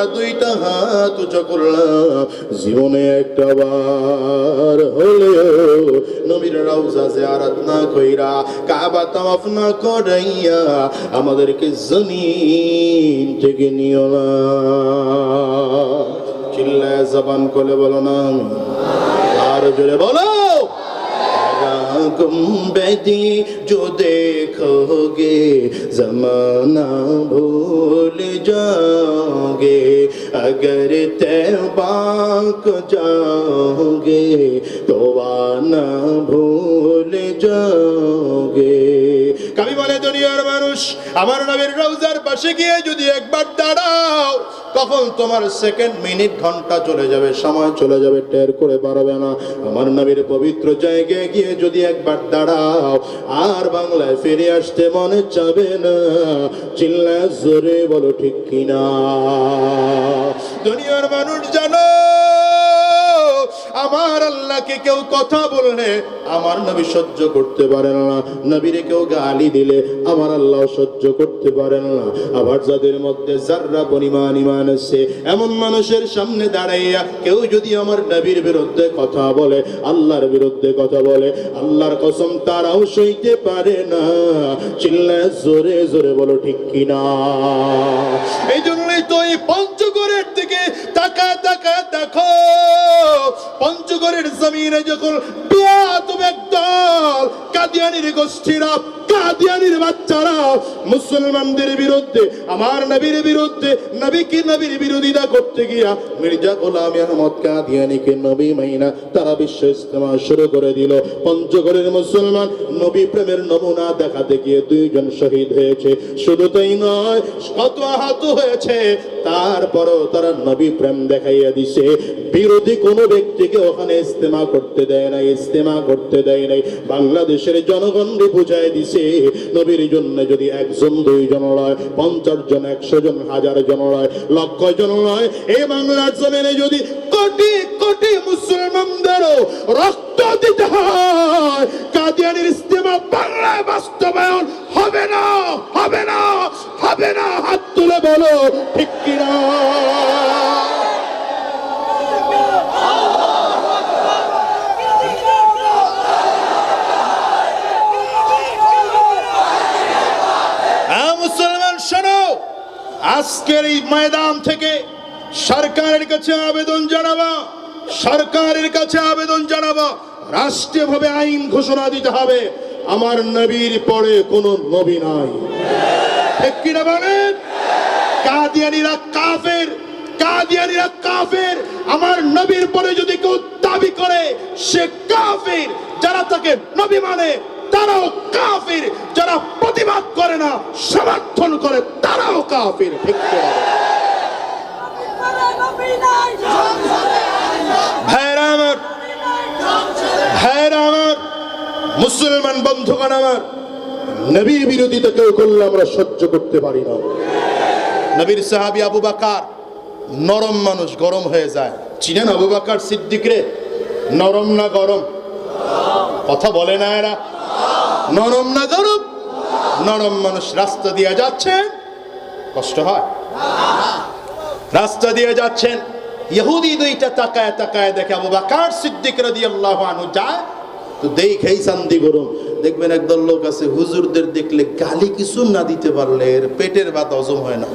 আমরা দুইটা হাত উঁচু করলাম। জীবনে একটা বার হলেও নবীর কইরা কাবা না করাইয়া আমাদেরকে জমিন থেকে নিও না। চিল্লায় জবান করে বলো না। আর জোরে বলো। گنبدی جو دیکھو گے زمانہ بھول جاؤ گے اگر تیباک جاؤ گے تو آنا بھول جاؤ۔ আমার নবীর রওজার পাশে গিয়ে যদি একবার দাঁড়াও, তখন তোমার সেকেন্ড মিনিট ঘণ্টা চলে যাবে, সময় চলে যাবে, টের করে পারবে না। আমার নবীর পবিত্র জায়গায় গিয়ে যদি একবার দাঁড়াও, আর বাংলায় ফিরে আসতে মনে চাবে না। চিল্লা জোরে বলো, ঠিক কিনা? দুনিয়ার মানুষ জানো আমার আল্লাহকে কেউ কথা বললে আমার নবী সহ্য করতে পারেন না। নবীরে কেউ গালি দিলে আমার আল্লাহ সহ্য করতে পারেন না। আবার যাদের মধ্যে যাররা পরিমাণ ইমান আছে, এমন মানুষের সামনে দাঁড়াইয়া কেউ যদি আমার নবীর বিরুদ্ধে কথা বলে, আল্লাহর বিরুদ্ধে কথা বলে, আল্লাহর কসম তারাও সইতে পারে না। চিল্লা জোরে জোরে বলো, ঠিক কিনা? এই জন্যই তো এই পঞ্চগড়ের দিকে তাকা তাকা দেখো। পঞ্চগড়ের জমিনে যখন তুমি একদল কাদিয়ানির গোষ্ঠীরা কাদিয়ানির বাচ্চারা, মুসলমানদের বিরুদ্ধে, আমার নবীর বিরুদ্ধে, নবীকে নবীর বিরোধিতা করতে গিয়া মির্জা আহমদ কাদিয়ানিকে নবী মাইনা তারা বিশ্ব ইস্তেমা শুরু করে দিল। পঞ্চগড়ের মুসলমান নবী প্রেমের নমুনা দেখাতে গিয়ে দুইজন শহীদ হয়েছে। শুধু তাই নয়, কত আহত হয়েছে, তারপরও তারা নবী প্রেম দেখাইয়া দিছে। বিরোধী কোনো ব্যক্তিকে ওখানে ইস্তেমা করতে দেয় না ইস্তেমা করতে দেয় নাই। বাংলাদেশের জনগণকে বুঝাই দিছে, নবীর জন্য যদি একজন, দুইজন লয়, পঞ্চাশ জন, একশো জন, হাজার জন লয়, লক্ষ জন লয়, এই বাংলার জমিনে যদি কোটি কোটি মুসলমানদেরও রক্ত দিতে হয়, কাদিয়ানির ইস্তেমা বাংলায় বাস্তবায়ন হবে না হবে না হবে না, হাত তুলে বলো, ঠিক কিনা হ্যাঁ মুসলমান শোনো আজকের এই ময়দান থেকে সরকারের কাছে আবেদন জানাব, সরকারের কাছে আবেদন জানাবা, রাষ্ট্রীয়ভাবে আইন ঘোষণা দিতে হবে। আমার নবীর পরে কোনো নবী নাই। ঠিক কিনা বলেন? কাদিয়ানিরা কাফের কাদিয়ানিরা কাফের। আমার নবীর পরে যদি কেউ দাবি করে, সে কাফের। যারা তাকে নবী মানে তারাও কাফির। যারা প্রতিবাদ করে না, সমর্থন করে তারাও কাফির মুসলমান বন্ধুগণ আমার নবীর বিরোধিতা কেউ করলে আমরা সহ্য করতে পারি না। নবীর সাহাবি আবু বাকার নরম মানুষ, গরম হয়ে যায়। চিনেন আবু বাকার সিদ্দিক রে? নরম না গরম? কথা বলে না এরা। নরম না গরম? নরম মানুষ রাস্তা দিয়ে যাচ্ছেন, কষ্ট হয়। রাস্তা দিয়ে যাচ্ছেন, ইহুদি দুইটা তাকায় তাকায় দেখে আবু বাকার সিদ্দিক রাদিয়াল্লাহু আনহু যায়, তো দেখেই শান্তি গরম। দেখবেন একদল লোক আছে, হুজুরদের দেখলে গালি কিছু না দিতে পারলে এর পেটের ভাত হজম হয় না।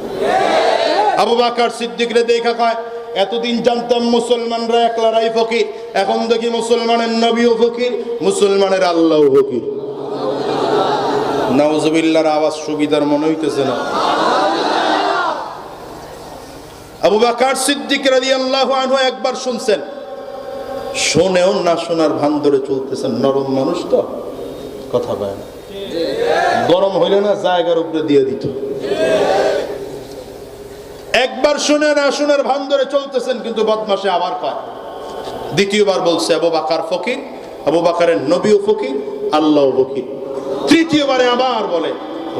আবু বাকার সিদ্দিকরে দেখা কয়, এতদিন জানতাম মুসলমানরা একলারাই ফকির, এখন দেখি মুসলমানের নবীও ফকির, মুসলমানের আল্লাহও ফকির। নাউজুবিল্লাহর আওয়াজ সুবিধার মনে হইতেছে না। আবু বাকার সিদ্দিক রাদিয়াল্লাহু আনহু একবার শুনছেন। শোনেও না শোনার ভান ধরে চলতেছেন নরম মানুষ তো। কথা কয় না। গরম হইলে না জায়গার উপরে দিয়ে দিত। একবার শুনে না শোনার ভান ধরে চলতেছেন, কিন্তু বদমাসে আবার কয়। দ্বিতীয়বার বলছে, আবু বাকার ফকির, আবু বাকারের নবীও ফকির আল্লাহ ফকির। তৃতীয়বারে আবার বলে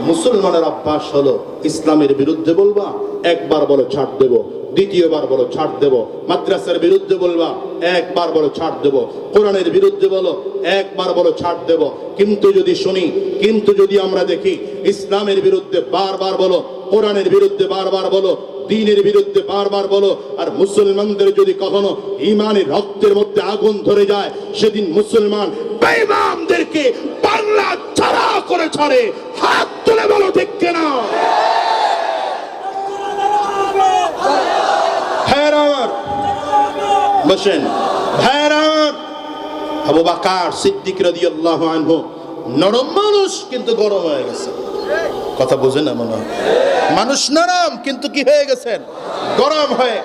মুসলমানের অভ্যাস হলো ইসলামের বিরুদ্ধে বলবা, একবার বলো ছাড় দেব, দ্বিতীয়বার বলো ছাড় দেব, মাদ্রাসার বিরুদ্ধে বলবা, একবার বলো ছাড় দেব, কোরআনের বিরুদ্ধে বলো, একবার বলো ছাড় দেব। কিন্তু যদি শুনি, কিন্তু যদি আমরা দেখি, ইসলামের বিরুদ্ধে বারবার বলো, কোরআনের বিরুদ্ধে বারবার বলো, দিনের বিরুদ্ধে বারবার বলো, আর মুসলমানদের যদি কখনো ইমানের রক্তের মধ্যে আগুন ধরে যায়, সেদিন মুসলমান বাংলা করে ছাড়ে হাত তুলে বলো, ঠিক কেনা? বসেন। নরম মানুষ, কিন্তু গরম হয়ে গেছে। কথা বোঝে না মনে হয়? মানুষ নরম, কিন্তু কি হয়ে গেছেন? গরম হয়ে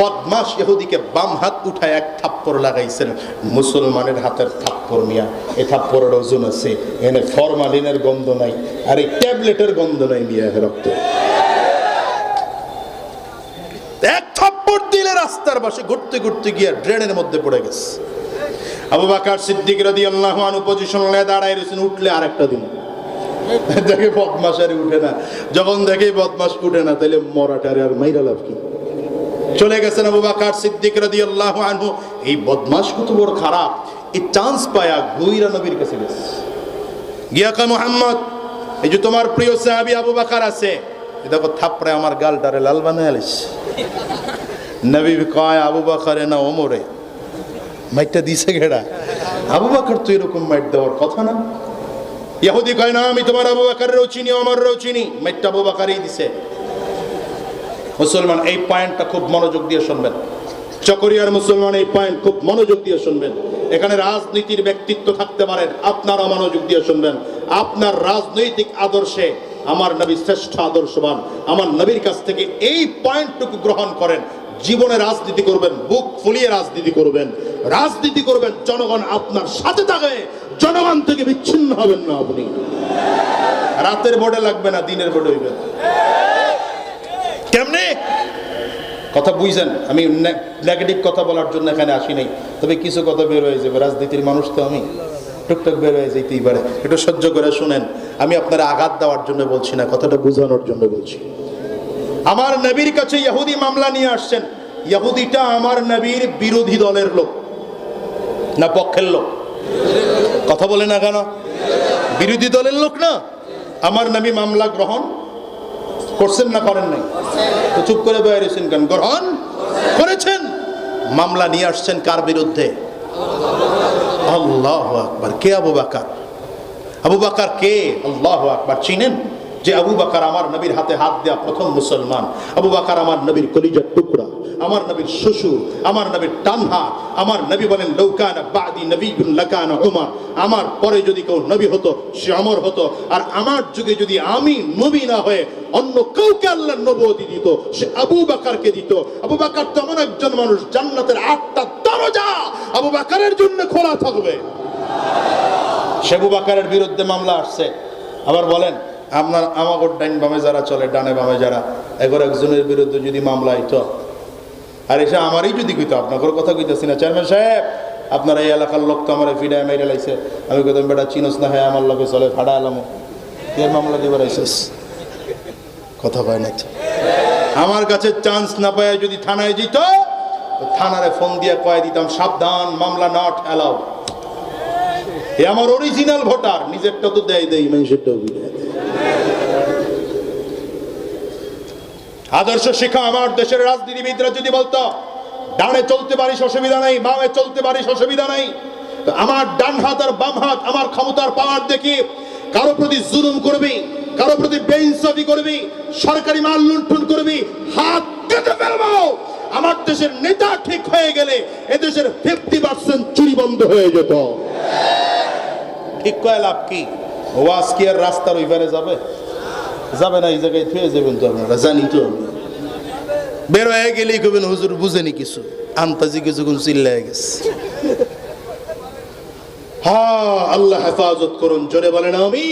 বদমাস ইহুদিকে বাম হাত উঠায় এক থাপ্পড় লাগাইছেন। মুসলমানের হাতের থাপ্পড় মিয়া, এ থাপ্পড়ের ওজন আছে, এনে ফরমালিনের গন্ধ নাই, আর এই ট্যাবলেটের গন্ধ নাই মিয়া রক্তে। এক থাপ্পড় দিলে রাস্তার পাশে ঘুরতে ঘুরতে গিয়ে ড্রেনের মধ্যে পড়ে গেছে। আবু বাকার সিদ্দিক রাদি আল্লাহ আনু পজিশন দাঁড়ায় রয়েছেন, উঠলে আরেকটা দিন। দেখে বদমাস আর উঠে না। যখন দেখে বদমাস উঠে না তাহলে মরাটারে আর মাইরা লাভ কি? চলে গেছেন আবু বাকার সিদ্দিক রাদি আল্লাহ আনহু। এই বদমাস কত বড় খারাপ। এই চান্স পায়া গুইরা নবীর কাছে গেছে। গিয়া কা মোহাম্মদ, এই যে তোমার প্রিয় সাহাবী আবু বাকার আছে। দেখো থাপড়ে আমার গালটারে লাল বানায় আলিস। নবী কয়, আবু বাকারে না ওমরে। মাইটটা দিছে ঘেরা আবু বাকর তো এরকম মাইট দেওয়ার কথা না। ইহুদি কয়, না, আমি তোমার আবু বাকারেরও চিনি আমারও চিনি মাইটটা আবু বাকারই দিছে। মুসলমান এই পয়েন্টটা খুব মনোযোগ দিয়ে শুনবেন। চকরিয়ার মুসলমান এই পয়েন্ট খুব মনোযোগ দিয়ে শুনবেন। এখানে রাজনীতির ব্যক্তিত্ব থাকতে পারেন আপনারা মনোযোগ দিয়ে শুনবেন। আপনার রাজনৈতিক আদর্শে আমার নবী শ্রেষ্ঠ আদর্শবান। আমার নবীর কাছ থেকে এই পয়েন্টটুকু গ্রহণ করেন। জীবনে রাজনীতি করবেন, বুক ফুলিয়ে রাজনীতি করবেন। রাজনীতি করবেন, জনগণ আপনার সাথে থাকে জনগণ থেকে বিচ্ছিন্ন হবেন না আপনি। রাতের বোর্ডে লাগবে না, দিনের বোর্ডে হইবেন কেমনে? কথা বুঝছেন? আমি নেগেটিভ কথা বলার জন্য এখানে আসি নাই। তবে কিছু কথা বের হয়ে যাবে। রাজনীতির মানুষ তো আমি। টুকটাক বের হয়ে যেতেই পারে। একটু সহ্য করে শুনেন। আমি আপনার আঘাত দেওয়ার জন্য বলছি না, কথাটা বোঝানোর জন্য বলছি। আমার নবীর কাছে ইহুদি মামলা নিয়ে আসছেন। ইহুদিটা আমার নবীর বিরোধী দলের লোক, না পক্ষের লোক। কথা বলে না কেন? বিরোধী দলের লোক না। আমার নবী মামলা গ্রহণ করছেন না করেন নাই? তো চুপ করে বেরিয়েছেন কেন? গ্রহণ করেছেন? মামলা নিয়ে আসছেন কার বিরুদ্ধে? আল্লাহ আকবার। কে আবু বাকার? আবু বাকার কে? আল্লাহ আকবার। চিনেন? যে আবু বাকার আমার নবীর হাতে হাত দেওয়া প্রথম মুসলমান, আবু বাকার আমার নবীর কলিজার টুকরা, আমার নবীর শ্বশুর, আমার নবীর টানহা, আমার নবী বলেন লৌকানা বাদি নবী লাকানা উমর আমার পরে যদি কেউ নবী হতো, সে অমর হতো, আর আমার যুগে যদি আমি নবী না হয়ে অন্য কাউকে আল্লাহ নবতি দিত, সে আবু বাকারকে দিত। আবু বাকার তেমন একজন মানুষ, জান্নাতের আটটা দরজা আবু বাকারের জন্য খোলা থাকবে। সে আবু বাকারের বিরুদ্ধে মামলা আসছে। আবার বলেন আপনার আমাকে ডাইন বামে যারা চলে, ডানে বামে যারা, এগর একজনের বিরুদ্ধে যদি মামলা হইতো আর এসে আমারই যদি কইতো আপনাদের কথা কইতেছি না। চেয়ারম্যান সাহেব, আপনার এই এলাকার লোক তো আমার ফিডায় মেরে লাইছে। আমি কইতাম, বেটা, চিনস না হ্যাঁ আমার লোকে চলে ফাড়া এলাম এর মামলা দিবার আইসিস কথা কয় না আমার কাছে চান্স না পায় যদি থানায় যেত থানারে ফোন দিয়ে কয়ে দিতাম, সাবধান, মামলা নট অ্যালাউ এ আমার অরিজিনাল ভোটার, নিজেরটা তো দেয় দেয় মানুষেরটাও আদর্শ শিক্ষা আমার দেশের রাজনীতিবিদরা যদি বলতো, ডানে চলতে পারিস, অসুবিধা নাই, বামে চলতে পারিস, অসুবিধা নাই। আমার ডান হাত আর বাম হাত, আমার ক্ষমতার পাওয়ার দেখি কারও প্রতি জুলুম করবি, কারও প্রতি বেইনসাফি করবি, সরকারি মাল লুণ্ঠন করবি, হাত কেটে ফেলব। আমার দেশের নেতা ঠিক হয়ে গেলে এদেশের ফিফটি পার্সেন্ট চুরি বন্ধ হয়ে যেত। ঠিক কয় লাভ কি? ওয়াজ কি আর রাস্তার ওইবারে যাবে? যাবে না, এই জায়গায় থুয়ে যাবেন তো আপনারা, জানি তো বের হয়ে গেলেই কবেন হুজুর বুঝেনি কিছু। আন্তাজি কিছু কোন চিল্লায় গেছে। হ্যাঁ আল্লাহ হেফাজত করুন, জোরে বলেন আমি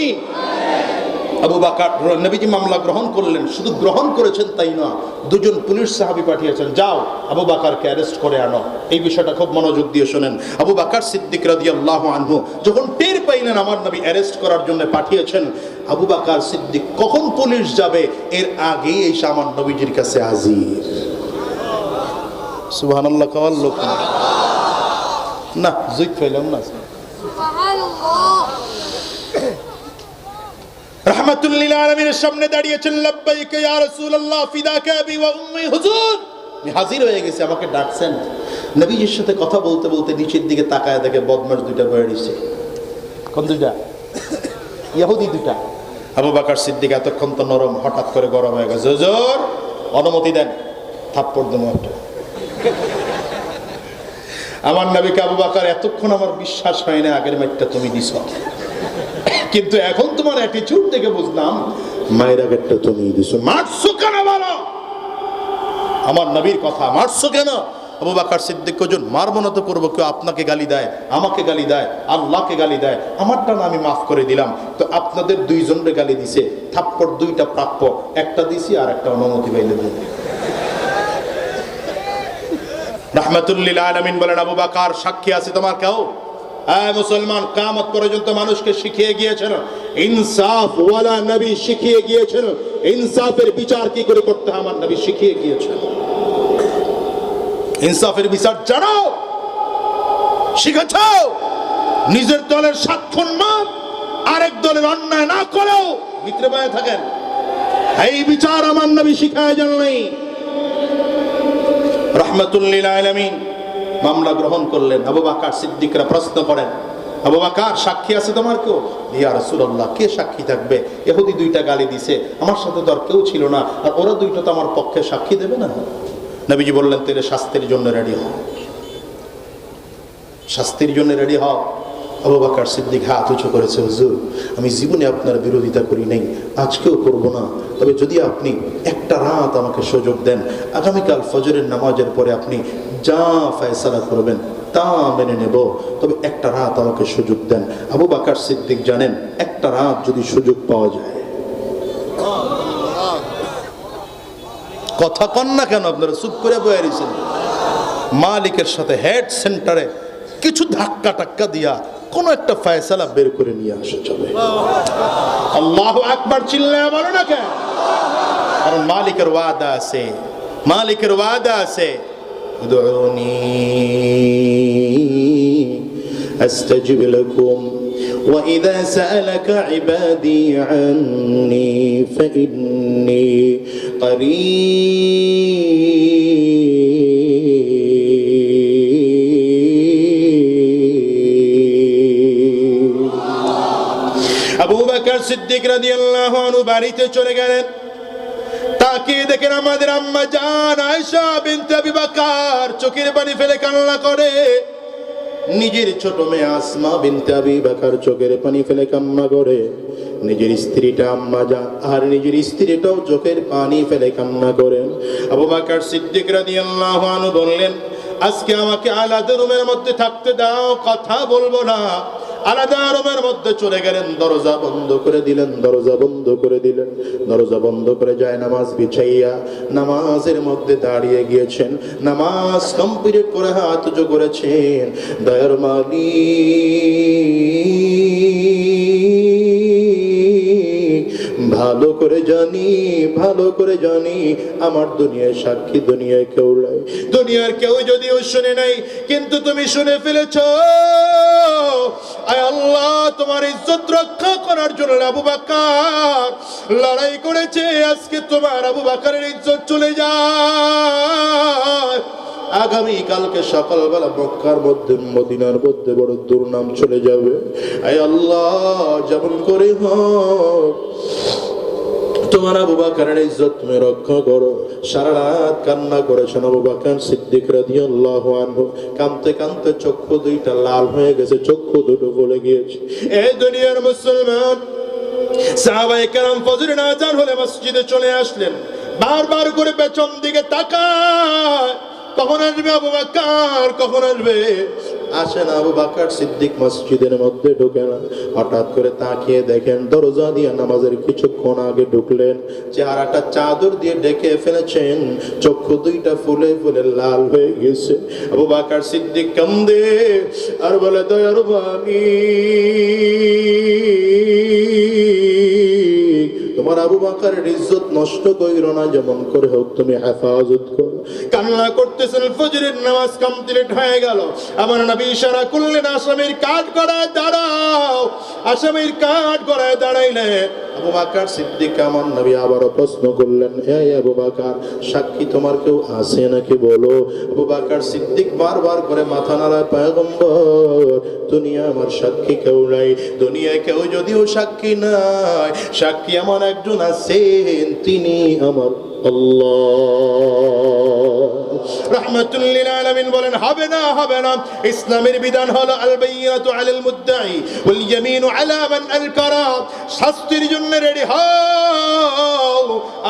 আবু বাকার নবীজি মামলা গ্রহণ করলেন, শুধু গ্রহণ করেছেন তাই না, দুজন পুলিশ সাহাবি পাঠিয়েছেন, যাও, আবু বাকারকে অ্যারেস্ট করে আনো। এই বিষয়টা খুব মনোযোগ দিয়ে শোনেন। আবু বাকার সিদ্দিক রাদিয়াল্লাহু আনহু যখন টের পাইলেন আমার নবী অ্যারেস্ট করার জন্য পাঠিয়েছেন, আবু বাকার সিদ্দিক কখন পুলিশ যাবে? এর আগেই এসে আমার নবীজির কাছে হাজির। কওয়ার লোক। না। জুইত ফেলাম না। সামনে হুজুর। হয়ে আমাকে ডাকছেন। সাথে কথা বলতে বলতে নিচের দিকে তাকায় দেখে দুইটা আবু বাকার এতক্ষণ তো নরম, হঠাৎ করে গরম হয়ে গেছে। অনুমতি দেন, থাপ্পড় আমার নবীকে আবু বাকার, এতক্ষণ আমার বিশ্বাস হয় না, আগের ম্যাটটা তুমি দিছ। কিন্তু এখন তোমার অ্যাটিচিউড দেখে বুঝলাম, মায়ের আগেরটা তুমি দিছো। মারছো কেন বলো? আমার নবীর কথা মারছো কেন? আবু বাকার সিদ্দিক কজন মারবো না তো করব কেউ আপনাকে গালি দেয়, আমাকে গালি দেয়, আল্লাহকে গালি দেয়। আমারটা না আমি মাফ করে দিলাম। তো আপনাদের দুইজনরে গালি দিছে, থাপ্পড় দুইটা প্রাপ্য, একটা দিছি আর একটা অনুমতি পাইলে রহমতুল্লিল আলমিন বলেন, আবু বাকার সাক্ষী আছে তোমার কেউ? মুসলমান কামত পর্যন্ত মানুষকে শিখিয়ে গিয়েছেন ইনসাফ ওয়ালা নবী শিখিয়ে গিয়েছেন ইনসাফের বিচার কি করে করতে আমার নবী শিখিয়ে গিয়েছেন ইনসাফের বিচার জানো? শিখেছ? নিজের দলের সাক্ষণ মাপ আরেক দলের অন্যায় না করেও ভিতরে পায়ে থাকেন। এই বিচার আমার নবী শিখায় জানো নেই রহমতুল্লিল আলমিন মামলা গ্রহণ করলেন। আবু বাকার সিদ্দিকরা প্রশ্ন করেন, আবু বাকার, সাক্ষী আছে তোমার কেউ? ইয়া রাসূলুল্লাহ, কে সাক্ষী থাকবে? এহুদি দুইটা গালি দিছে, আমার সাথে তো আর কেউ ছিল না, আর ওরা দুইটা তো আমার পক্ষে সাক্ষী দেবে না। নবীজি বললেন তেলে শাস্তির জন্য রেডি হও। শাস্তির জন্য রেডি হও। আবু সিদ্দিক হাত উঁচু করেছে, হুজুর, আমি জীবনে আপনার বিরোধিতা করি নাই, আজকেও করব না। তবে যদি আপনি একটা রাত আমাকে সুযোগ দেন, আগামীকাল ফজরের নামাজের পরে আপনি যা ফয়সালা করবেন তা মেনে নেব। তবে একটা রাত আমাকে সুযোগ দেন। আবু বাকার সিদ্দিক জানেন, একটা রাত যদি সুযোগ পাওয়া যায়। কথা কন না কেন আপনারা, চুপ করে বয়ে মালিকের সাথে হেড সেন্টারে কিছু ধাক্কা টাক্কা দিয়া কোন একটা ফয়সালা বের করে নিয়ে আসা চলে আল্লাহ একবার চিল্লায় বলো না কেন কারণ মালিকের ওয়াদা আছে মালিকের ওয়াদা আছে উদউনি أستجب لكم وإذا سألك عبادي عني فإني قريب সিদ্দিক রাদিয়াল্লাহু আনহু বাড়িতে চলে গেলেন। তাকে দেখেন আমাদের আম্মা জান আয়েশা বিনতে আবি বকর চোখের পানি ফেলে কান্না করে। নিজের ছোট মেয়ে আসমা বিনতে আবি বকর চোখের পানি ফেলে কান্না করে। নিজের স্ত্রীটা আম্মা যান আর নিজের স্ত্রীটাও চোখের পানি ফেলে কান্না করেন। আবু বকর সিদ্দিক রাদিয়াল্লাহু আনহু বললেন, আজকে আমাকে আলাদা রুমের মধ্যে থাকতে দাও, কথা বলব না। আলাদা মধ্যে চলে গেলেন, দরজা বন্ধ করে দিলেন, দরজা বন্ধ করে দিলেন। দরজা বন্ধ করে যায় নামাজ বিছাইয়া নামাজের মধ্যে দাঁড়িয়ে গিয়েছেন। নামাজ করে হাত করেছেন। দয়ার মালিক, ভালো করে জানি, ভালো করে জানি, আমার দুনিয়ায় সাক্ষী দুনিয়ায় কেউ নাই। দুনিয়ার কেউ যদিও শুনে নাই, কিন্তু তুমি শুনে ফেলেছ। আয় আল্লাহ, তোমার ইজ্জত রক্ষা করার জন্য আবু বাকার লড়াই করেছে। আজকে তোমার আবু বাকারের ইজ্জত চলে যায়। আগামী কালকে সকালবেলা মক্কার মধ্যে, মদিনার মধ্যে বড় দুর্নাম চলে যাবে। আয় আল্লাহ, যেমন করে হোক। তোমার আবু বাকারের ইজ্জত তুমি রক্ষা করো। সারা রাত কান্না করেছেন আবু বাকার সিদ্দিক রাদিয়াল্লাহু আনহু। কাঁদতে কাঁদতে চক্ষু দুইটা লাল হয়ে গেছে, চক্ষু দুটো বলে গিয়েছে। এই দুনিয়ার মুসলমান, সাহাবায়ে কেরাম ফজর নাজান হলে মসজিদে চলে আসলেন। বারবার করে পেছন দিকে তাকায়। কখন আসবে আবু বাকার? কখন আসবে? আসেন আবু বাকার সিদ্দিক মসজিদের মধ্যে ঢুকে না হঠাৎ করে তাকিয়ে দেখেন দরজা দিয়ে নামাজের কিছুক্ষণ আগে ঢুকলেন। চেহারাটা চাদর দিয়ে ডেকে ফেলেছেন। চক্ষু দুইটা ফুলে ফুলে লাল হয়ে গেছে। আবু বাকার সিদ্দিক কান্দে, আর বলে, দয়ার বাণী। তোমার আবু বাকারের ইজ্জত নষ্ট কইর না, যেমন করে হোক তুমি হেফাজত করো। কান্না করতেছেন, ফজরের নামাজ কাম দিলে হয়ে গেল। আমার নবী ইশারা করলেন, আসামির কাঠ করায় দাঁড়াও। আসামির কাঠ করায় দাঁড়াইলে আবু বাকার সিদ্দিক আমার নবী আবারও প্রশ্ন করলেন এই আবু সাক্ষী তোমার কেউ আছে নাকি বলো? আবু সিদ্দিক বারবার করে মাথা নাড়ায় পায়গম্বর দুনিয়া আমার সাক্ষী কেউ নাই, দুনিয়ায় কেউ যদিও সাক্ষী নাই, সাক্ষী আমার একজন আছেন, তিনি আমার রহমাতুল্লিল আলামিন বলেন, হবে না হবে না। ইসলামের বিধান হলো আল বাইয়াতু আলাল মুদ্দাই ওয়াল ইয়ামিনু আলা মান শাস্তির জন্য রেডি হও।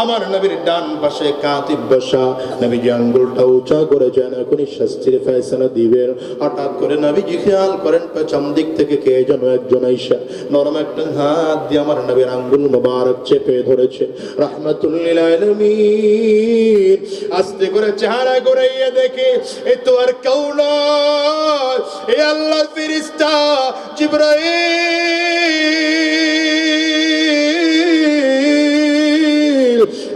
আমার নবীর ডান পাশে কাতিব বসা। নবীজি আঙ্গুলটা উঁচা করেছেন এখনই শাস্তির ফয়সালা দিবেন হঠাৎ করে নবীজি খেয়াল করেন পেছন দিক থেকে কে যেন একজন আইসা। নরম একটা হাত দিয়ে আমার নবীর আঙ্গুল মোবারক চেপে ধরেছে। রহমাতুল্লিল আস্তে করে চেহারা ঘুরাইয়া দেখে, এ তো আর কেউ নয়। এ আল্লাহ ফিরিস্তা জিব্রাইল।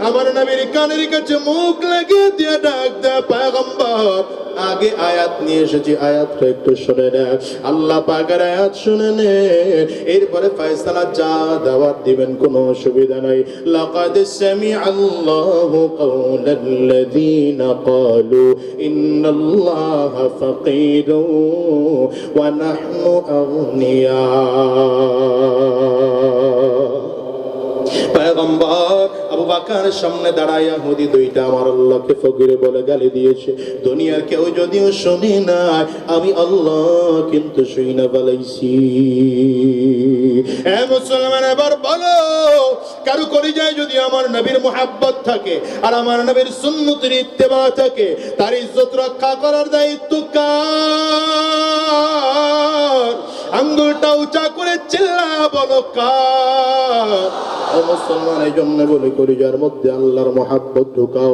আমার নবীর কানের কাছে মুখ লাগিয়ে দিয়ে ডাক দেয় পয়গম্বর। আগে আয়াত নিয়ে এসেছি, আয়াতটা একটু শুনে নে। আল্লাহ পাকের আয়াত শুনে নে। এরপরে ফয়সালা যা দেওয়ার দিবেন, কোনো অসুবিধা নাই। লাকাদ সামি আল্লাহু কাওলাল্লাযীনা ক্বালু, ইন্নাল্লাহা ফাকীরু ওয়া নাহনু আগনিয়া। পয়গম্বর বাকার সামনে দাঁড়াইয়া হুদি দুইটা আমার আল্লাহকে ফকিরে বলে গালি দিয়েছে। দুনিয়ার কেউ যদিও শুনি নাই, আমি আল্লাহ কিন্তু শুই না বলাইছি। মুসলমান, এবার বলো যায় যদি আমার নবীর মোহাব্বত থাকে আর আমার নবীর সুন্নতির ইত্তেবা থাকে, তার ইজ্জত রক্ষা করার দায়িত্ব কার? আঙ্গুলটা উঁচা করে চিল্লা বলো কার? মুসলমান এই জন্য বলে করি যার মধ্যে আল্লাহর মহাব্বত ঢুকাও।